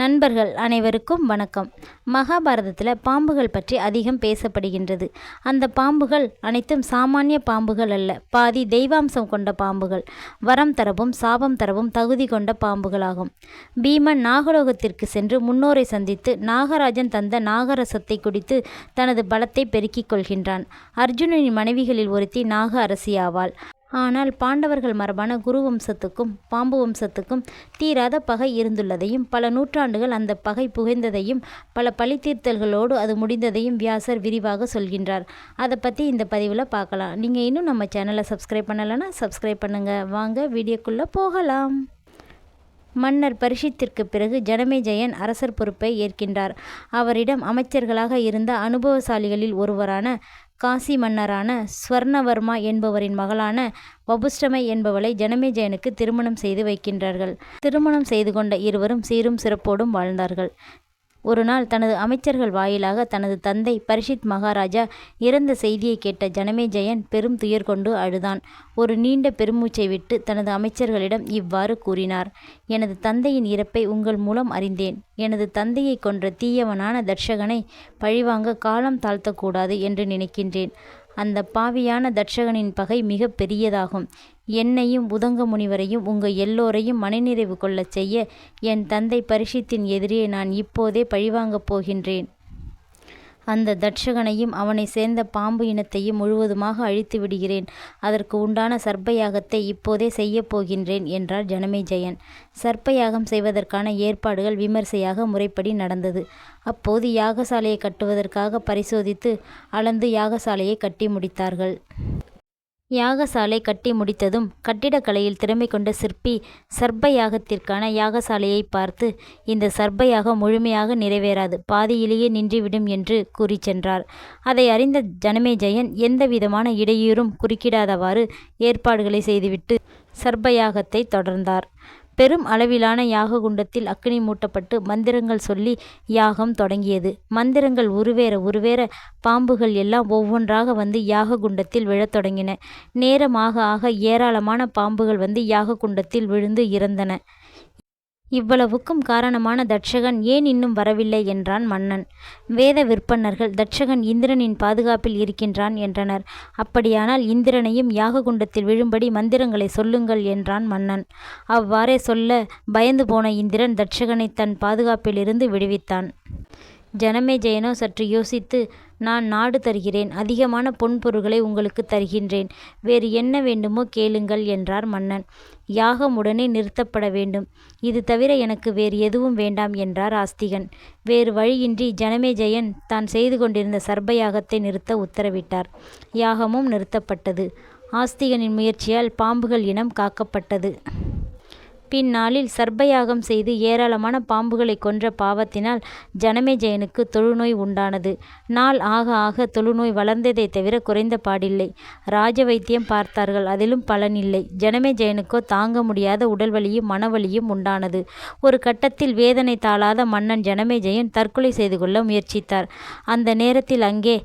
நண்பர்கள் அனைவருக்கும் வணக்கம். மகாபாரதத்தில் பாம்புகள் பற்றி அதிகம் பேசப்படுகின்றது. அந்த பாம்புகள் அனைத்தும் சாமானிய பாம்புகள் அல்ல. பாதி தெய்வாம்சம் கொண்ட பாம்புகள். வரம் தரவும் சாபம் தரவும் தகுதி கொண்ட பாம்புகளாகும். பீமன் நாகலோகத்திற்கு சென்று முன்னோரை சந்தித்து நாகராஜன் தந்த நாகரசத்தை குடித்து தனது பலத்தை பெருக்கிக் கொள்கின்றான். அர்ஜுனனின் மனைவிகளில் ஒருத்தி நாக அரசி ஆவாள் ஆனால் பாண்டவர்கள் மரபான குரு வம்சத்துக்கும் பாம்பு வம்சத்துக்கும் தீராத பகை இருந்துள்ளதையும் பல நூற்றாண்டுகள் அந்த பகை புகைந்ததையும் பல பழித்தீர்த்தல்களோடு அது முடிந்ததையும் வியாசர் விரிவாக சொல்கின்றார். அதை பற்றி இந்த பதிவில் பார்க்கலாம். நீங்கள் இன்னும் நம்ம சேனலை சப்ஸ்கிரைப் பண்ணலைன்னா சப்ஸ்கிரைப் பண்ணுங்கள் வாங்க வீடியோக்குள்ளே போகலாம். மன்னர் பரிஷித்திற்கு பிறகு ஜனமேஜயன் அரசர் பொறுப்பை ஏற்கின்றார். அவரிடம் அமைச்சர்களாக இருந்த அனுபவசாலிகளில் ஒருவரான காசி மன்னரான ஸ்வர்ணவர்மா என்பவரின் மகளான வபுஷ்டமை என்பவளை ஜனமேஜயனுக்கு திருமணம் செய்து வைக்கின்றார்கள். திருமணம் செய்து கொண்ட இருவரும் சீரும் சிறப்போடும் வாழ்ந்தார்கள். ஒரு நாள் தனது அமைச்சர்கள் வாயிலாக தனது தந்தை பரிஷித் மகாராஜா இறந்த செய்தியை கேட்ட ஜனமேஜயன் பெரும் துயர் கொண்டு அழுதான். ஒரு நீண்ட பெருமூச்சை விட்டு தனது அமைச்சர்களிடம் இவ்வாறு கூறினார். எனது தந்தையின் இறப்பை உங்கள் மூலம் அறிந்தேன். எனது தந்தையை கொன்ற தீயவனான தர்ஷகனை பழிவாங்க காலம் தாழ்த்தக்கூடாது என்று நினைக்கின்றேன். அந்த பாவியான தட்சகனின் பகை மிக பெரியதாகும். என்னையும் உதங்க முனிவரையும் உங்கள் எல்லோரையும் மனநிறைவு கொள்ளச் செய்ய என் தந்தை பரிஷித்தின் எதிரே நான் இப்போதே பழிவாங்கப் போகின்றேன். அந்த தட்சகனையும் அவனை சேர்ந்த பாம்பு இனத்தையும் முழுவதுமாக அழித்து விடுகிறேன். அதற்கு உண்டான சர்ப்பயாகத்தை இப்போதே செய்யப் போகின்றேன் என்றார் ஜனமேஜயன் சர்ப்பயாகம் செய்வதற்கான ஏற்பாடுகள் விமர்சையாக முறைப்படி நடந்தது. அப்போது யாகசாலையை கட்டுவதற்காக பரிசோதித்து அளந்து யாகசாலையை கட்டி முடித்தார்கள். யாகசாலை கட்டி முடித்ததும் கட்டிடக்கலையில் திறமை கொண்ட சிற்பி சர்ப்ப யாகத்திற்கான யாகசாலையை பார்த்து இந்த சர்ப்ப யாகம் முழுமையாக நிறைவேறாது பாதியிலேயே நின்றுவிடும் என்று கூறி சென்றார். அதை அறிந்த ஜனமேஜயன் எந்தவிதமான இடையூறும் குறுக்கிடாதவாறு ஏற்பாடுகளை செய்துவிட்டு சர்ப்பயாகத்தை தொடர்ந்தார். பெரும் அளவிலான யாக குண்டத்தில் அக்னி மூட்டப்பட்டு மந்திரங்கள் சொல்லி யாகம் தொடங்கியது. மந்திரங்கள் உருவேற உருவேற பாம்புகள் எல்லாம் ஒவ்வொன்றாக வந்து யாக குண்டத்தில் விழத் தொடங்கின. நேரமாக ஆக ஏராளமான பாம்புகள் வந்து யாக குண்டத்தில் விழுந்து இறந்தன. இவ்வளவுக்கும் காரணமான தட்சகன் ஏன் இன்னும் வரவில்லை என்றான் மன்னன். வேத விற்பன்னர்கள் தட்சகன் இந்திரனின் பாதுகாப்பில் இருக்கின்றான் என்றனர். அப்படியானால் இந்திரனையும் யாககுண்டத்தில் விழும்படி மந்திரங்களை சொல்லுங்கள் என்றான் மன்னன். அவ்வாறே சொல்ல பயந்து போன இந்திரன் தட்சகனை தன் பாதுகாப்பிலிருந்து விடுவித்தான். ஜனமேஜயனோ சற்று யோசித்து நான் நாடு தருகிறேன் அதிகமான பொன்பொருள்களை உங்களுக்கு தருகின்றேன். வேறு என்ன வேண்டுமோ கேளுங்கள் என்றார் மன்னன். யாகம் உடனே நிறுத்தப்பட வேண்டும். இது தவிர எனக்கு வேறு எதுவும் வேண்டாம் என்றார் ஆஸ்திகன். வேறு வழியின்றி ஜனமேஜயன் தான் செய்து கொண்டிருந்த சர்ப யாகத்தை நிறுத்த உத்தரவிட்டார். யாகமும் நிறுத்தப்பட்டது. ஆஸ்திகனின் முயற்சியால் பாம்புகள் இனம் காக்கப்பட்டது. பின்னாளில் சர்ப்பயாகம் செய்து ஏராளமான பாம்புகளை கொன்ற பாவத்தினால் ஜனமேஜயனுக்கு தொழுநோய் உண்டானது. நாள் ஆக ஆக தொழுநோய் வளர்ந்ததை தவிர குறைந்த பாடில்லை. ராஜ வைத்தியம் பார்த்தார்கள் அதிலும் பலனில்லை ஜனமேஜயனுக்கோ தாங்க முடியாத உடல்வலியும் மனவலியும் உண்டானது. ஒரு கட்டத்தில் வேதனை தாளாத மன்னன் ஜனமேஜயன் தற்கொலை செய்து கொள்ள முயற்சித்தார். அந்த நேரத்தில் அங்கே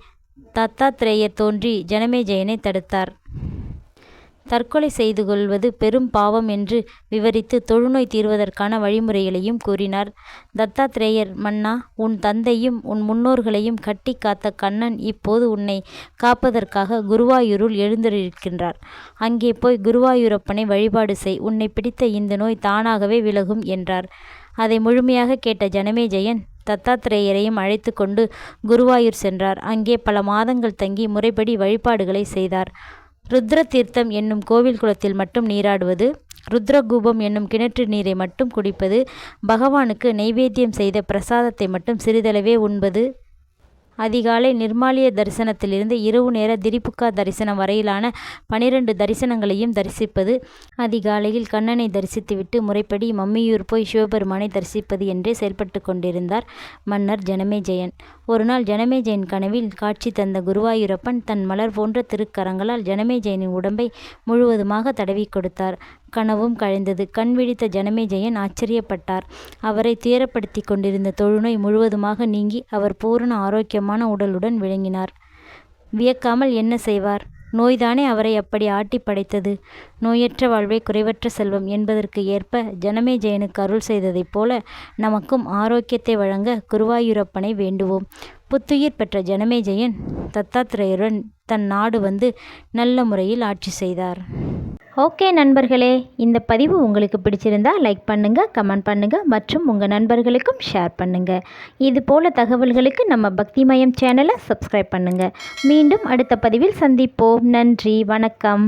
தத்தாத்ரேயர் தோன்றி ஜனமேஜயனை தடுத்தார். தற்கொலை செய்து கொள்வது பெரும் பாவம் என்று விவரித்து தொழுநோய் தீர்வதற்கான வழிமுறைகளையும் கூறினார். தத்தாத்ரேயர் மன்னா உன் தந்தையும் உன் முன்னோர்களையும் கட்டி காத்த கண்ணன் இப்போது உன்னை காப்பதற்காக குருவாயூருள் எழுந்திருக்கின்றார். அங்கே போய் குருவாயூரப்பனை வழிபாடு செய். உன்னை பிடித்த இந்த நோய் தானாகவே விலகும் என்றார். அதை முழுமையாக கேட்ட ஜனமேஜயன் தத்தாத்திரேயரையும் அழைத்து கொண்டு குருவாயூர் சென்றார். அங்கே பல மாதங்கள் தங்கி முறைப்படி வழிபாடுகளை செய்தார். ருத்ர தீர்த்தம் என்னும் கோவில் குளத்தில் மட்டும் நீராடுவது ருத்ரகூபம் என்னும் கிணற்று நீரை மட்டும் குடிப்பது பகவானுக்கு நைவேத்தியம் செய்த பிரசாதத்தை மட்டும் சிறிதளவே உண்பது. அதிகாலை நிர்மாலிய தரிசனத்திலிருந்து இரவு நேர திரிபுக்கா தரிசனம் வரையிலான பனிரெண்டு தரிசனங்களையும் தரிசிப்பது அதிகாலையில் கண்ணனை தரிசித்துவிட்டு முறைப்படி மம்மியூர் போய் சிவபெருமானை தரிசிப்பது என்றே செயல்பட்டு கொண்டிருந்தார் மன்னர் ஜனமேஜயன். ஒரு நாள் ஜனமேஜயன் கனவில் காட்சி தந்த குருவாயூரப்பன் தன் மலர் போன்ற திருக்கரங்களால் ஜனமேஜயனின் உடம்பை முழுவதுமாக தடவி கொடுத்தார். கனவும் கழிந்தது. கண் விழித்த ஜனமேஜயன் ஆச்சரியப்பட்டார். அவரை துயரப்படுத்தி கொண்டிருந்த தொழுநோய் முழுவதுமாக நீங்கி அவர் பூரண ஆரோக்கியமான உடலுடன் விளங்கினார். வியக்காமல் என்ன செய்வார்? நோய்தானே அவரை அப்படி ஆட்டி படைத்தது? நோயற்ற வாழ்வே குறைவற்ற செல்வம் என்பதற்கு ஏற்ப ஜனமே ஜெயனுக்கு அருள் செய்ததைப் போல நமக்கும் ஆரோக்கியத்தை வழங்க குருவாயூரப்பனை வேண்டுவோம். புத்துயிர் பெற்ற ஜனமேஜயன் தத்தாத்திரேயருடன் தன் நாடு வந்து நல்ல முறையில் ஆட்சி செய்தார். ஓகே நண்பர்களே இந்த பதிவு உங்களுக்கு பிடிச்சிருந்தா லைக் பண்ணுங்கள் கமெண்ட் பண்ணுங்கள் மற்றும் உங்கள் நண்பர்களுக்கும் ஷேர் பண்ணுங்கள் இது போல தகவல்களுக்கு நம்ம பக்திமயம் சேனலை சப்ஸ்கிரைப் பண்ணுங்கள் மீண்டும் அடுத்த பதிவில் சந்திப்போம். நன்றி வணக்கம்.